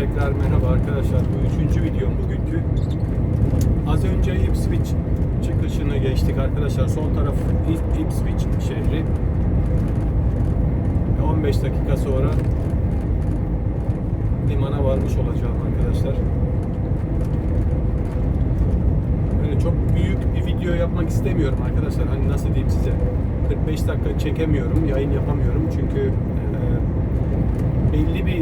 Tekrar merhaba arkadaşlar. Bu üçüncü videom bugünkü. Az önce Ipswich çıkışını geçtik arkadaşlar. Sol taraf İp- Ipswich şehri. Ve 15 dakika sonra limana varmış olacağım arkadaşlar. Böyle çok büyük bir video yapmak istemiyorum arkadaşlar. Hani nasıl diyeyim size? 45 dakika çekemiyorum, yayın yapamıyorum çünkü belli bir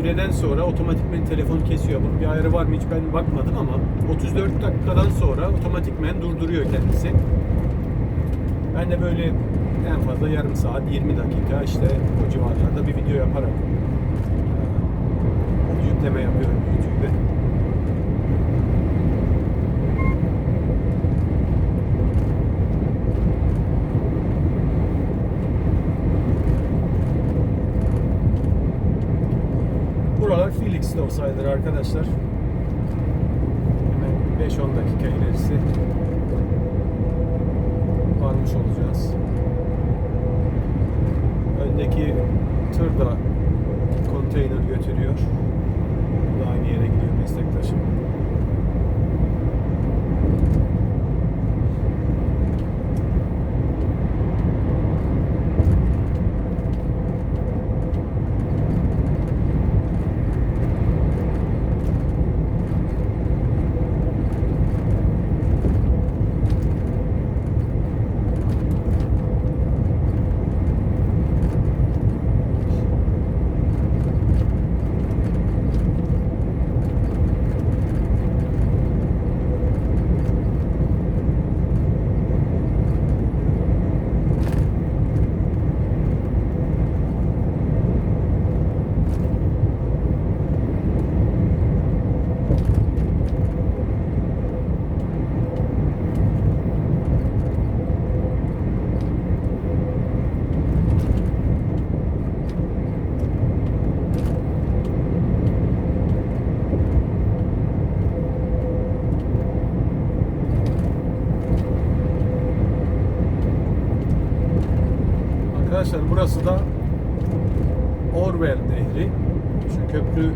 süreden sonra otomatikmen telefon kesiyor. Bunun bir ayarı var mı hiç ben bakmadım ama 34 dakikadan sonra otomatikmen durduruyor kendisi. Ben de böyle en fazla yarım saat 20 dakika işte o civarlarda bir video yaparak e, yükleme yapıyorum YouTube'e. Buralar Felix'te olsaydı arkadaşlar. Hemen 5-10 dakika ilerisi varmış olacağız. Öndeki tır da konteyner götürüyor. Bu da aynı yere gidiyor meslektaşım. Arkadaşlar burası da Orwell Nehri. Şu köprü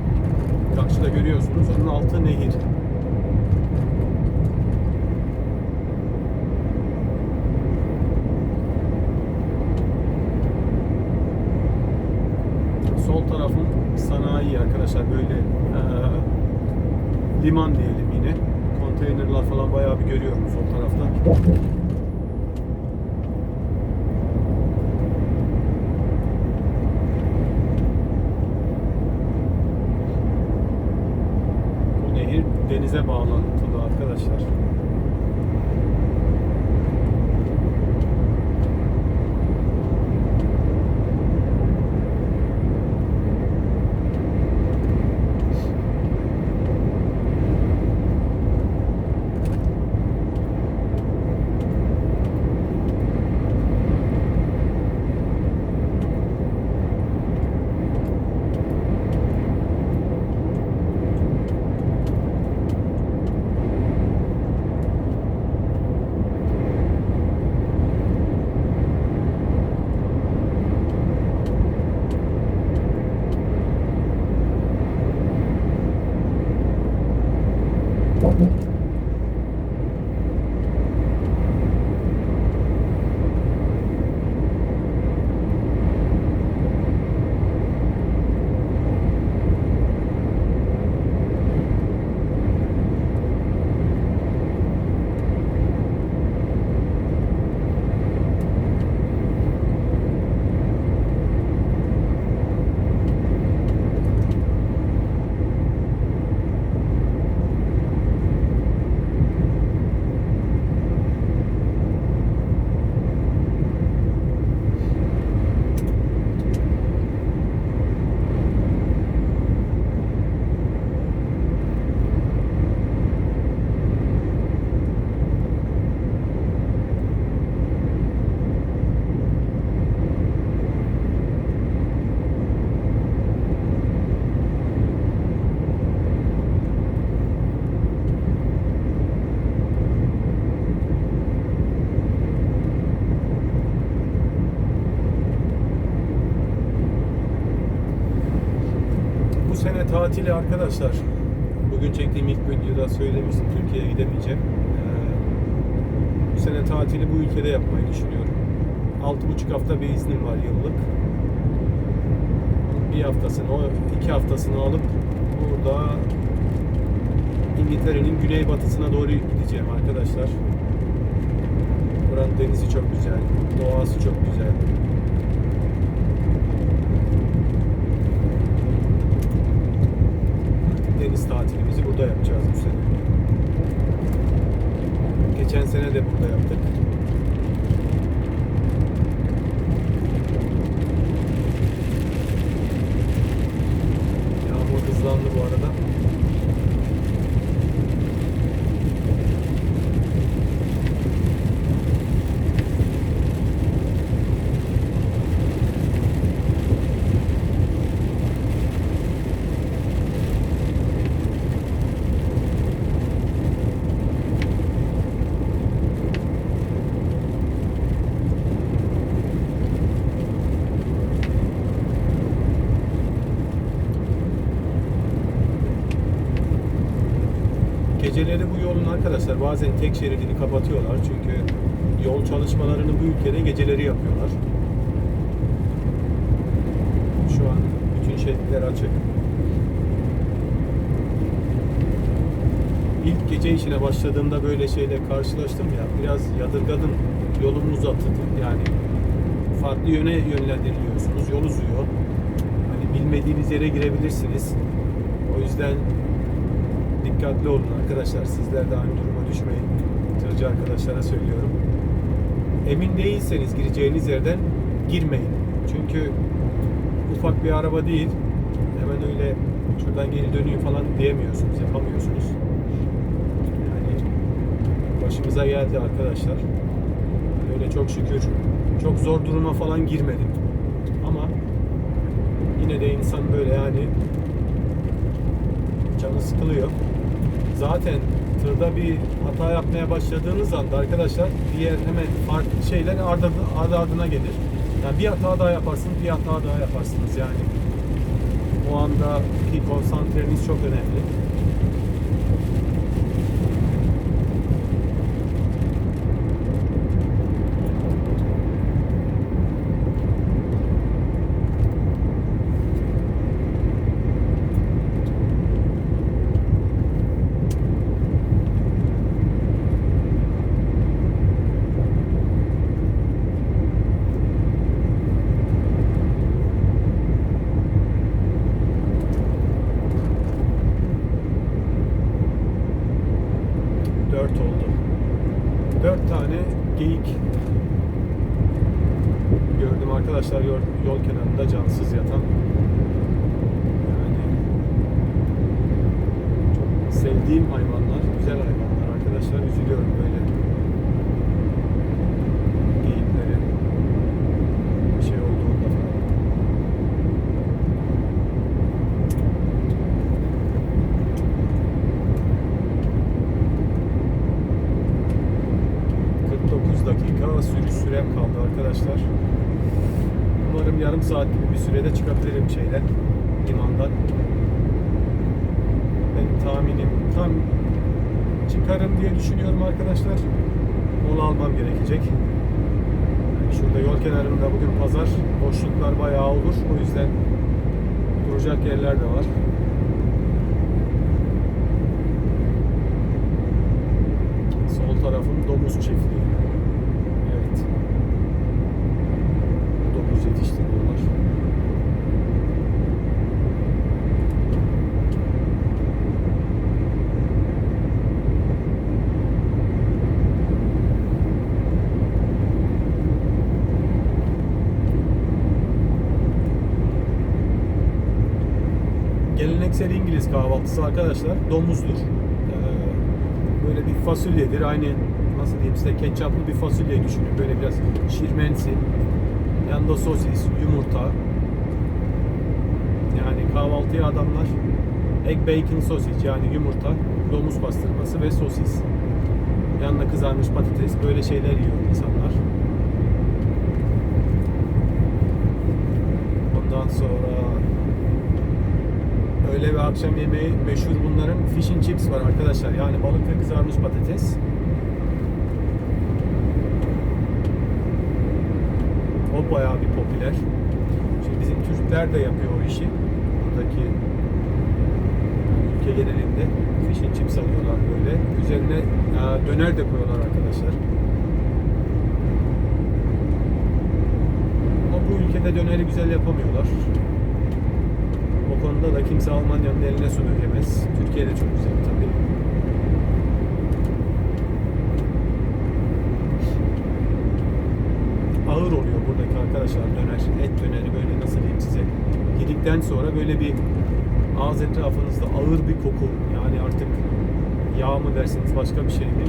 karşıda görüyorsunuz. Onun altı nehir. Sol tarafın sanayi arkadaşlar böyle eee, liman diyelim yine. Konteynerlar falan bayağı bir görüyorum sol tarafta. Tatili arkadaşlar. Bugün çektiğim ilk videoda söylemiştim Türkiye'ye gidemeyeceğim. Ee, bu sene tatili bu ülkede yapmayı düşünüyorum. 6,5 hafta bir iznim var yıllık. Bir haftasını, iki haftasını alıp burada İngiltere'nin güneybatısına doğru gideceğim arkadaşlar. Buranın denizi çok güzel, doğası çok güzel. Deniz tatilimizi burada yapacağız bu sene. Geçen sene de burada yaptık. Geceleri bu yolun arkadaşlar bazen tek şeridini kapatıyorlar çünkü yol çalışmalarını bu ülkede geceleri yapıyorlar. Şu an bütün şeritler açık. İlk gece işine başladığımda böyle şeyle karşılaştım ya biraz yadırgadım yolumu uzattı yani farklı yöne yönlendiriliyorsunuz yol uzuyor hani bilmediğiniz yere girebilirsiniz o yüzden dikkatli olun arkadaşlar. Sizler de aynı duruma düşmeyin. Tırcı arkadaşlara söylüyorum. Emin değilseniz gireceğiniz yerden girmeyin. Çünkü ufak bir araba değil. Hemen öyle şuradan geri döneyim falan diyemiyorsunuz, yapamıyorsunuz. Yani başımıza geldi arkadaşlar. Öyle çok şükür çok zor duruma falan girmedim. Ama yine de insan böyle yani canı sıkılıyor. Zaten tırda bir hata yapmaya başladığınız anda arkadaşlar diğer hemen farklı şeyler ardı, ardı ardına gelir. Yani bir hata daha yaparsınız, bir hata daha yaparsınız yani. O andaki konsantreniz çok önemli. Dört oldu. Dört tane geyik gördüm arkadaşlar yol, yol kenarında cansız yatan. Yani çok sevdiğim hayvanlar, güzel hayvanlar arkadaşlar. Üzülüyorum böyle geyiklere bir şey olduğunda falan. ...49 dakika sürüş sürem kaldı arkadaşlar. Umarım yarım saat gibi bir sürede çıkabilirim şeyden, limandan. Benim tahminim tam çıkarım diye düşünüyorum arkadaşlar. Mola almam gerekecek. Şurada yol kenarında bugün pazar, boşluklar bayağı olur. O yüzden duracak yerler de var. Sol tarafım domuz çiftliği. Evet. Domuz yetiştiriyorlar. Geleneksel İngiliz kahvaltısı arkadaşlar domuzdur. Ee, böyle bir fasulyedir. Aynı nasıl diyeyim size ketçaplı bir fasulye düşünün. Böyle biraz şirmensi. Yanında sosis, yumurta. Yani kahvaltıya adamlar egg bacon sausage yani yumurta, domuz pastırması ve sosis. Yanında kızarmış patates böyle şeyler yiyor insanlar. Ondan sonra öğle ve akşam yemeği meşhur bunların fish and chips var arkadaşlar. Yani balık ve kızarmış patates. O bayağı bir popüler. Şimdi bizim Türkler de yapıyor o işi. Buradaki ülke genelinde fish and chips alıyorlar böyle. Üzerine e, döner de koyuyorlar arkadaşlar. Ama bu ülkede döneri güzel yapamıyorlar. Konuda da kimse Almanya'nın eline su dökemez. Türkiye'de çok güzel tabii. Ağır oluyor buradaki arkadaşlar döner. Et döneri böyle nasıl diyeyim size. Yedikten sonra böyle bir ağız etrafınızda ağır bir koku. Yani artık yağ mı dersiniz başka bir şey mi?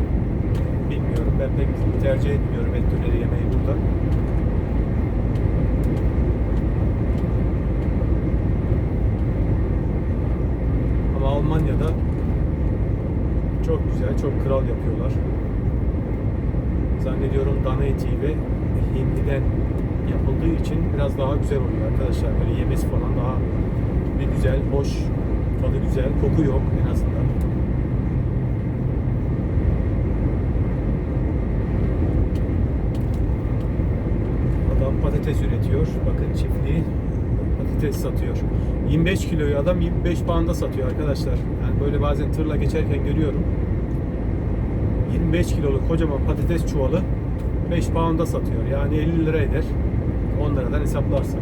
Bilmiyorum. Ben pek tercih etmiyorum et döneri yemeği burada. Ama Almanya'da çok güzel, çok kral yapıyorlar. Zannediyorum dana eti ve hindiden yapıldığı için biraz daha güzel oluyor arkadaşlar. Böyle yemesi falan daha bir güzel, hoş, tadı güzel, koku yok en azından. Adam patates üretiyor. Bakın çiftliği patates satıyor. 25 kiloyu adam 25 pound'a satıyor arkadaşlar. Yani böyle bazen tırla geçerken görüyorum. 25 kiloluk kocaman patates çuvalı 5 pound'a satıyor. Yani 50 lira eder. 10 liradan hesaplarsak.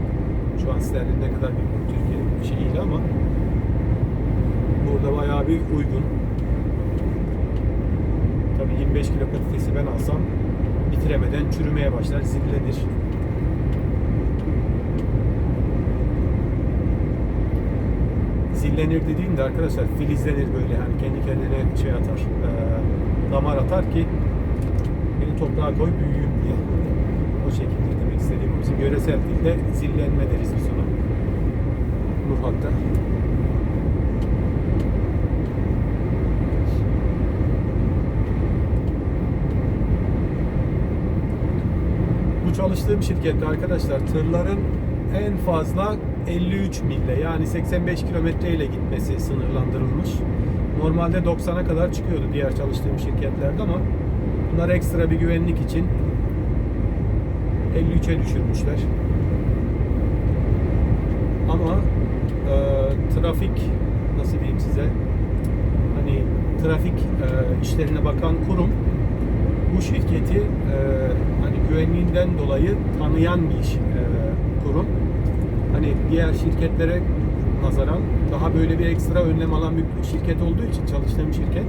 Şu an sterlin ne kadar. Türkiye bir şey değil ama burada bayağı bir uygun. Tabii 25 kilo patatesi ben alsam bitiremeden çürümeye başlar, zillenir. Zillenir dediğimde arkadaşlar filizlenir böyle hani kendi kendine şey atar, e, damar atar ki beni toprağa koy büyüyeyim diye. O şekilde demek istediğim. Bizim yöresel dilde zillenme deriz biz ona. Nurhat'ta. Bu çalıştığım şirkette arkadaşlar tırların en fazla 53 mille yani 85 kilometre ile gitmesi sınırlandırılmış. Normalde 90'a kadar çıkıyordu diğer çalıştığım şirketlerde ama bunlar ekstra bir güvenlik için 53'e düşürmüşler. Ama e, trafik nasıl diyeyim size hani trafik e, işlerine bakan kurum bu şirketi e, hani güvenliğinden dolayı tanıyan bir iş, e, kurum. Hani diğer şirketlere nazaran daha böyle bir ekstra önlem alan bir şirket olduğu için çalıştığım şirket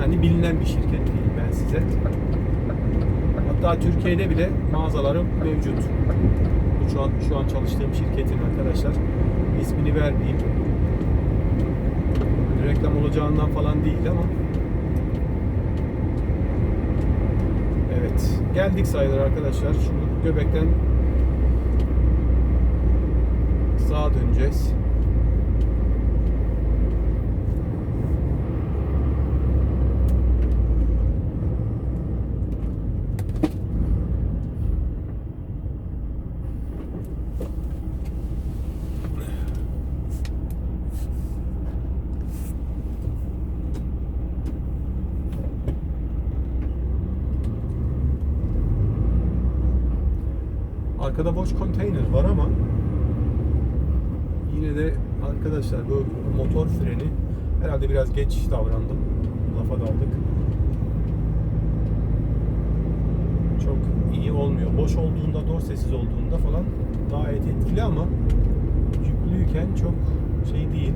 yani bilinen bir şirket değil ben size. Hatta Türkiye'de bile mağazalarım mevcut. Şu an şu an çalıştığım şirketin arkadaşlar. ismini vermeyeyim. Reklam olacağından falan değil ama Evet. Geldik sayılır arkadaşlar. Şu göbekten sağa döneceğiz. Arkada boş konteyner var ama yine de arkadaşlar bu motor freni herhalde biraz geç davrandım. Lafa daldık. Çok iyi olmuyor. Boş olduğunda, dor sessiz olduğunda falan gayet etkili ama yüklüyken çok şey değil.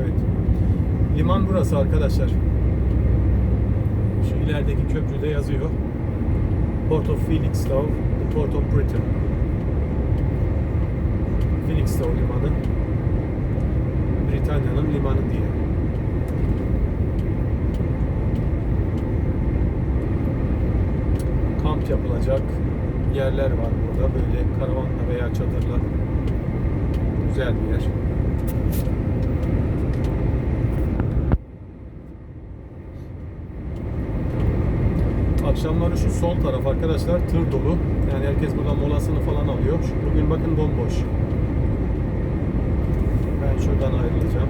Evet. Liman burası arkadaşlar. Şu ilerideki köprüde yazıyor. Port of Felixstowe, the Port of Britain. Felixstowe limanı. Britanya'nın limanı diye. Kamp yapılacak yerler var burada. Böyle karavanla veya çadırla Güzel bir yer. Akşamları şu sol taraf arkadaşlar tır dolu. Yani herkes burada molasını falan alıyor. Bugün bakın bomboş. Ben şuradan ayrılacağım.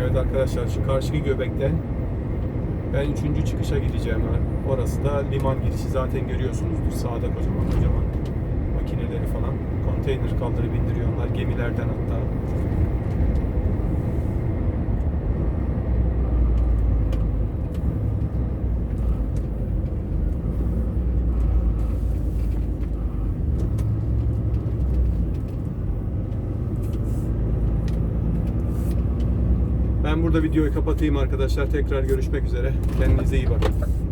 Evet arkadaşlar şu karşıki göbekte ben üçüncü çıkışa gideceğim. Orası da liman girişi zaten görüyorsunuzdur. Sağda kocaman kocaman makineleri falan. Konteyner kaldırıp indiriyorlar gemilerden hatta. Ben burada videoyu kapatayım arkadaşlar. Tekrar görüşmek üzere. Kendinize iyi bakın.